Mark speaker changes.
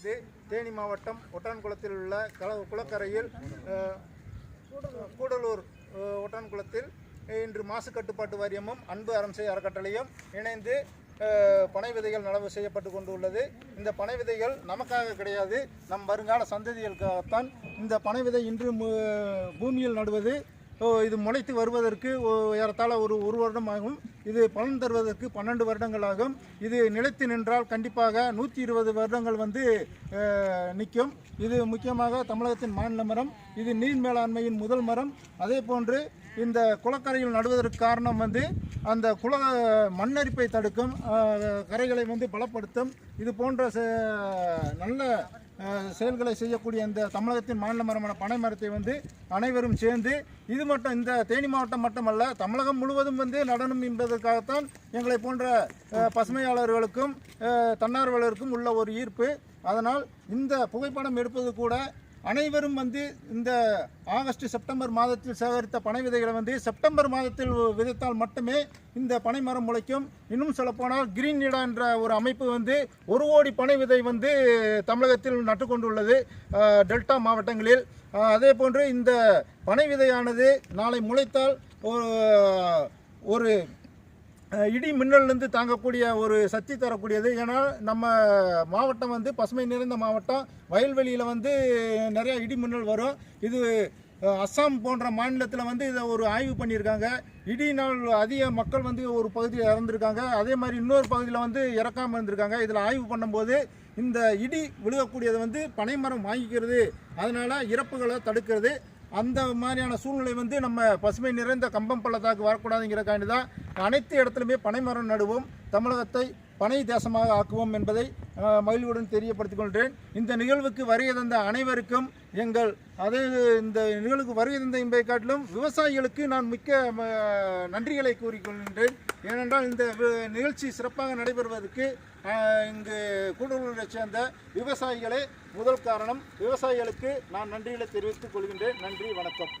Speaker 1: இது தேனி மாவட்டம் ஒட்டான்குளத்தில் உள்ள கல குளக்கரையில் கூடலூர் ஒட்டான்குளத்தில் இன்று மாசு கட்டுப்பாட்டு வாரியமும் அன்பு அரசை அறக்கட்டளையும் இணைந்து பனை விதைகள் நடவு செய்யப்பட்டு கொண்டுள்ளது. இந்த பனை விதைகள் நமக்காக கிடையாது. நம் வருங்கால சந்ததிகளுக்காகத்தான் இந்த பனை விதை இன்று பூமியில் நடுவது. இது முளைத்து வருவதற்கு ஓ, ஏறத்தாழ ஒரு ஒரு வருடம் ஆகும் இது பலன் தருவதற்கு பன்னெண்டு வருடங்கள் ஆகும் இது நிலைத்து நின்றால் கண்டிப்பாக நூற்றி இருபது வருடங்கள் வந்து நிற்கும். இது முக்கியமாக தமிழகத்தின் மாநில மரம். இது நீர் மேலாண்மையின் முதல் மரம். அதே போன்று இந்த குளக்கரையில் நடுவதற்கு காரணம் வந்து அந்த குள மண்ணரிப்பை தடுக்கும் கரைகளை வந்து பலப்படுத்தும் இது போன்ற நல்ல செயல்களை செய்யக்கூடிய இந்த தமிழகத்தின் மாநில மரமான பனை மரத்தை வந்து அனைவரும் சேர்ந்து இது மட்டும் இந்த தேனி மாவட்டம் மட்டுமல்ல தமிழகம் முழுவதும் வந்து நடனம் என்பதற்காகத்தான் எங்களை போன்ற பசுமையாளர்களுக்கும் தன்னார்வலருக்கும் உள்ள ஒரு ஈர்ப்பு. அதனால் இந்த புகைப்படம் எடுப்பது கூட அனைவரும் வந்து இந்த ஆகஸ்ட் செப்டம்பர் மாதத்தில் சேகரித்த பனை விதைகளை வந்து செப்டம்பர் மாதத்தில் விதைத்தால் மட்டுமே இந்த பனை மரம் முளைக்கும். இன்னும் சொல்லப்போனால் கிரீன் இடா என்ற ஒரு அமைப்பு வந்து ஒரு கோடி பனை விதை வந்து தமிழகத்தில் நட்டுக்கொண்டுள்ளது டெல்டா மாவட்டங்களில். அதே போன்று இந்த பனை விதையானது நாளை முளைத்தால் ஒரு ஒரு இடி மின்னல்லேருந்து தாங்கக்கூடிய ஒரு சக்தி தரக்கூடியது. ஏன்னா நம்ம மாவட்டம் வந்து பசுமை நிறைந்த மாவட்டம். வயல்வெளியில் வந்து நிறைய இடி மின்னல் வரும். இது அஸ்ஸாம் போன்ற மாநிலத்தில் வந்து இதை ஒரு ஆய்வு பண்ணியிருக்காங்க. இடியினால் அதிக மக்கள் வந்து ஒரு பகுதியில் இறந்துருக்காங்க. அதே மாதிரி இன்னொரு பகுதியில் வந்து இறக்காமல் இருந்திருக்காங்க. இதில் ஆய்வு பண்ணும்போது இந்த இடி விழுகக்கூடியதை வந்து பனைமரம் வாங்கிக்கிறது. அதனால் இறப்புகளை தடுக்கிறது. அந்த மாதிரியான சூழ்நிலை வந்து நம்ம பசுமை நிறைந்த கம்பம் பள்ளத்தாக்கு வரக்கூடாதுங்கிறக்காண்டி தான் அனைத்து இடத்துலையுமே பனைமரம் நடுவோம் தமிழகத்தை பனை தேசமாக ஆக்குவோம் என்பதை மகிழ்வுடன் தெரியப்படுத்திக் கொள்கிறேன். இந்த நிகழ்வுக்கு வருகை தந்த அனைவருக்கும் எங்கள் அதே இந்த நிகழ்வுக்கு வருகை தந்த என்பதை காட்டிலும் விவசாயிகளுக்கு நான் மிக்க நன்றிகளை கூறிக்கொள்கின்றேன் ஏனென்றால் இந்த நிகழ்ச்சி சிறப்பாக நடைபெறுவதற்கு இங்கு கூடலூரை சேர்ந்த விவசாயிகளே முதல் காரணம். விவசாயிகளுக்கு நான் நன்றிகளை தெரிவித்துக் கொள்கின்றேன். நன்றி வணக்கம்.